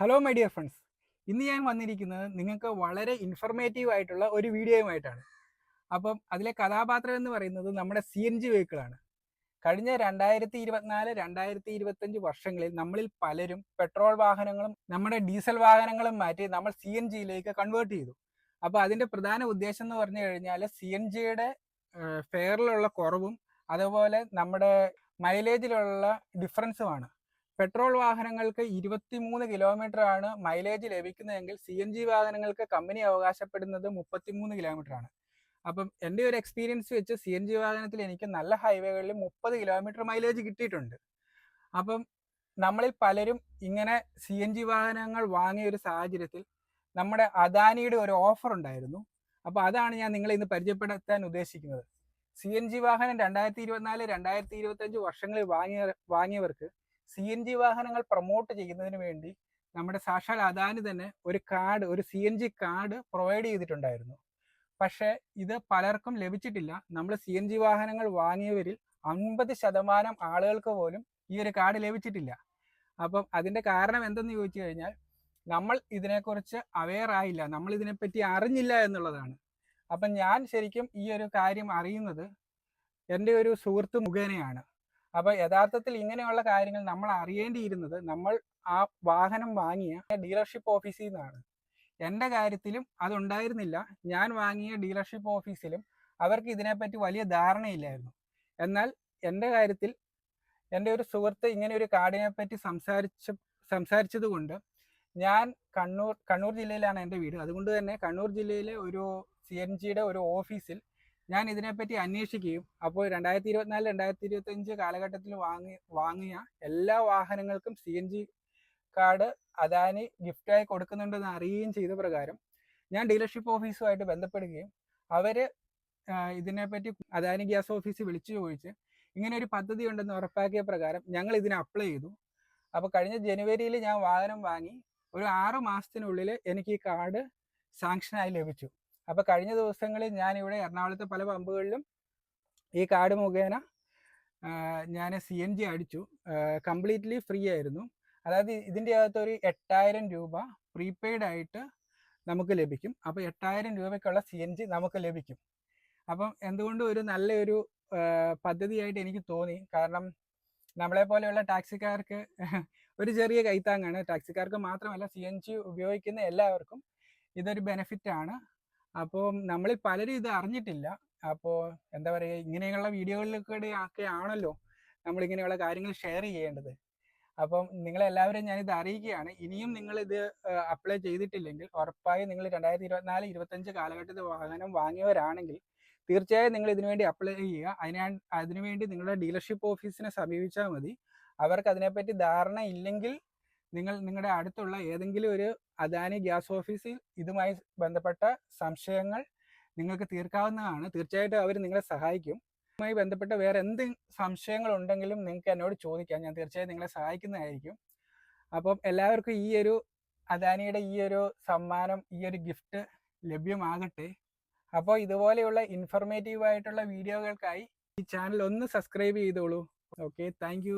Hello my dear friends ഇന്ന് ഞാൻ വന്നിരിക്കുന്നത് നിങ്ങൾക്ക് വളരെ ഇൻഫർമേറ്റീവ് ആയിട്ടുള്ള ഒരു വീഡിയോയുമായിട്ടാണ് അപ്പം അതിലെ കഥാപാത്രം എന്ന് പറയുന്നത് നമ്മുടെ സി എൻ ജി വെഹിക്കിളാണ് കഴിഞ്ഞ രണ്ടായിരത്തി ഇരുപത്തിനാല് രണ്ടായിരത്തി ഇരുപത്തഞ്ച് വർഷങ്ങളിൽ നമ്മളിൽ പലരും പെട്രോൾ വാഹനങ്ങളും നമ്മുടെ ഡീസൽ വാഹനങ്ങളും മാറ്റി നമ്മൾ സി എൻ ജിയിലേക്ക് കൺവേർട്ട് ചെയ്തു. അപ്പോൾ അതിന്റെ പ്രധാന ഉദ്ദേശം എന്ന് പറഞ്ഞു കഴിഞ്ഞാൽ സി എൻ ജിയുടെ ഫെയറിലുള്ള കുറവും അതുപോലെ നമ്മുടെ മൈലേജിലുള്ള ഡിഫറൻസുമാണ് പെട്രോൾ വാഹനങ്ങൾക്ക് ഇരുപത്തിമൂന്ന് കിലോമീറ്റർ ആണ് മൈലേജ് ലഭിക്കുന്നതെങ്കിൽ സി എൻ ജി വാഹനങ്ങൾക്ക് കമ്പനി അവകാശപ്പെടുന്നത് മുപ്പത്തിമൂന്ന് കിലോമീറ്റർ ആണ് അപ്പം എന്റെ ഒരു എക്സ്പീരിയൻസ് വെച്ച് സി എൻ ജി വാഹനത്തിൽ എനിക്ക് നല്ല ഹൈവേകളിൽ മുപ്പത് കിലോമീറ്റർ മൈലേജ് കിട്ടിയിട്ടുണ്ട്. അപ്പം നമ്മളിൽ പലരും ഇങ്ങനെ സി എൻ ജി വാഹനങ്ങൾ വാങ്ങിയ ഒരു സാഹചര്യത്തിൽ നമ്മുടെ അദാനിയുടെ ഒരു ഓഫർ ഉണ്ടായിരുന്നു. അപ്പോൾ അതാണ് ഞാൻ നിങ്ങളെ ഇന്ന് പരിചയപ്പെടുത്താൻ ഉദ്ദേശിക്കുന്നത്. സി എൻ ജി വാഹനം രണ്ടായിരത്തി ഇരുപത്തിനാല് രണ്ടായിരത്തി ഇരുപത്തഞ്ച് വർഷങ്ങളിൽ വാങ്ങിയ വാങ്ങിയവർക്ക് സി എൻ ജി വാഹനങ്ങൾ പ്രൊമോട്ട് ചെയ്യുന്നതിന് വേണ്ടി നമ്മുടെ സാക്ഷാൽ അദാനി തന്നെ ഒരു കാർഡ് ഒരു C N G card provide ചെയ്തിട്ടുണ്ടായിരുന്നു. പക്ഷേ ഇത് പലർക്കും ലഭിച്ചിട്ടില്ല. നമ്മൾ സി എൻ ജി വാഹനങ്ങൾ വാങ്ങിയവരിൽ അൻപത് ശതമാനം ആളുകൾക്ക് പോലും ഈ ഒരു കാർഡ് ലഭിച്ചിട്ടില്ല. അപ്പം അതിന്റെ കാരണം എന്തെന്ന് ചോദിച്ചു കഴിഞ്ഞാൽ നമ്മൾ ഇതിനെക്കുറിച്ച് അവെയർ ആയില്ല. നമ്മൾ ഇതിനെപ്പറ്റി അറിഞ്ഞില്ല എന്നുള്ളതാണ്. അപ്പം ഞാൻ ശരിക്കും ഈ ഒരു കാര്യം അറിയുന്നത് എന്റെ ഒരു സുഹൃത്ത് മുഖേനയാണ്. അപ്പൊ യഥാർത്ഥത്തിൽ ഇങ്ങനെയുള്ള കാര്യങ്ങൾ നമ്മൾ അറിയേണ്ടിയിരുന്നത് നമ്മൾ ആ വാഹനം വാങ്ങിയ ഡീലർഷിപ്പ് ഓഫീസിൽ നിന്നാണ് എന്റെ കാര്യത്തിലും അതുണ്ടായിരുന്നില്ല. ഞാൻ വാങ്ങിയ ഡീലർഷിപ്പ് ഓഫീസിലും അവർക്ക് ഇതിനെപ്പറ്റി വലിയ ധാരണയില്ലായിരുന്നു. എന്നാൽ എന്റെ കാര്യത്തിൽ എന്റെ ഒരു സുഹൃത്ത് ഇങ്ങനെ ഒരു കാർഡിനെ പറ്റി സംസാരിച്ച കൊണ്ട് ഞാൻ കണ്ണൂർ കണ്ണൂർ ജില്ലയിലാണ് എന്റെ വീട്. അതുകൊണ്ട് തന്നെ കണ്ണൂർ ജില്ലയിലെ ഒരു സി എൻ ജിയുടെ ഒരു ഓഫീസിൽ ഞാൻ ഇതിനെപ്പറ്റി അന്വേഷിക്കുകയും അപ്പോൾ രണ്ടായിരത്തി ഇരുപത്തിനാല് രണ്ടായിരത്തി ഇരുപത്തി അഞ്ച് കാലഘട്ടത്തിൽ വാങ്ങി വാങ്ങിയ എല്ലാ വാഹനങ്ങൾക്കും C N G card Adani ഗിഫ്റ്റായി കൊടുക്കുന്നുണ്ടെന്ന് അറിയുകയും ചെയ്ത പ്രകാരം ഞാൻ ഡീലർഷിപ്പ് ഓഫീസുമായിട്ട് ബന്ധപ്പെടുകയും അവർ ഇതിനെപ്പറ്റി അദാനി ഗ്യാസ് ഓഫീസിൽ വിളിച്ചു ചോദിച്ച് ഇങ്ങനെ ഒരു പദ്ധതി ഉണ്ടെന്ന് ഉറപ്പാക്കിയ പ്രകാരം ഞങ്ങൾ ഇതിന് അപ്ലൈ ചെയ്തു. അപ്പോൾ കഴിഞ്ഞ ജനുവരിയിൽ ഞാൻ വാഹനം വാങ്ങി ഒരു ആറ് മാസത്തിനുള്ളിൽ എനിക്ക് ഈ കാർഡ് സാങ്ഷനായി ലഭിച്ചു. അപ്പോൾ കഴിഞ്ഞ ദിവസങ്ങളിൽ ഞാൻ ഇവിടെ എറണാകുളത്തെ പല പമ്പുകളിലും ഈ കാർഡ് മുഖേന ഞാൻ സി എൻ ജി അടിച്ചു. കംപ്ലീറ്റ്ലി ഫ്രീ ആയിരുന്നു. അതായത് ഇതിന്റെ അകത്ത് ഒരു എട്ടായിരം രൂപ പ്രീപെയ്ഡ് ആയിട്ട് നമുക്ക് ലഭിക്കും. അപ്പോൾ എട്ടായിരം രൂപയ്ക്കുള്ള സി എൻ ജി നമുക്ക് ലഭിക്കും. അപ്പം എന്തുകൊണ്ടും ഒരു നല്ലൊരു പദ്ധതിയായിട്ട് എനിക്ക് തോന്നി. കാരണം നമ്മളെ പോലെയുള്ള ടാക്സിക്കാർക്ക് ഒരു ചെറിയ കൈത്താങ്ങാണ്. ടാക്സിക്കാർക്ക് മാത്രമല്ല സി എൻ ജി ഉപയോഗിക്കുന്ന എല്ലാവർക്കും ഇതൊരു ബെനിഫിറ്റ് ആണ് അപ്പോൾ നമ്മളിൽ പലരും ഇത് അറിഞ്ഞിട്ടില്ല. അപ്പോൾ എന്താ പറയുക ഇങ്ങനെയുള്ള വീഡിയോകളിലൊക്കെ ഒക്കെ ആണല്ലോ നമ്മൾ ഇങ്ങനെയുള്ള കാര്യങ്ങൾ ഷെയർ ചെയ്യേണ്ടത്. അപ്പം നിങ്ങളെല്ലാവരും ഞാനിത് അറിയിക്കുകയാണ്. ഇനിയും നിങ്ങൾ ഇത് അപ്ലൈ ചെയ്തിട്ടില്ലെങ്കിൽ ഉറപ്പായും നിങ്ങൾ രണ്ടായിരത്തി ഇരുപത്തിനാല് ഇരുപത്തഞ്ച് കാലഘട്ടത്തിൽ വാഹനം വാങ്ങിയവരാണെങ്കിൽ തീർച്ചയായും നിങ്ങൾ ഇതിനുവേണ്ടി അപ്ലൈ ചെയ്യുക. അതിനാ അതിനുവേണ്ടി നിങ്ങളുടെ ഡീലർഷിപ്പ് ഓഫീസിനെ സമീപിച്ചാൽ മതി. അവർക്ക് അതിനെപ്പറ്റി ധാരണ ഇല്ലെങ്കിൽ നിങ്ങൾ നിങ്ങളുടെ അടുത്തുള്ള ഏതെങ്കിലും ഒരു അദാനി ഗ്യാസ് ഓഫീസിൽ ഇതുമായി ബന്ധപ്പെട്ട സംശയങ്ങൾ നിങ്ങൾക്ക് തീർക്കാവുന്നതാണ്. തീർച്ചയായിട്ടും അവർ നിങ്ങളെ സഹായിക്കും. ഇതുമായി ബന്ധപ്പെട്ട വേറെ എന്ത് സംശയങ്ങൾ ഉണ്ടെങ്കിലും നിങ്ങൾക്ക് എന്നോട് ചോദിക്കാം. ഞാൻ തീർച്ചയായും നിങ്ങളെ സഹായിക്കുന്നതായിരിക്കും. അപ്പം എല്ലാവർക്കും ഈ ഒരു അദാനിയുടെ ഈ ഒരു സമ്മാനം ഈ ഒരു ഗിഫ്റ്റ് ലഭ്യമാകട്ടെ. അപ്പോൾ ഇതുപോലെയുള്ള ഇൻഫർമേറ്റീവ് ആയിട്ടുള്ള വീഡിയോകൾക്കായി ഈ ചാനൽ ഒന്ന് സബ്സ്ക്രൈബ് ചെയ്തോളൂ. Okay thank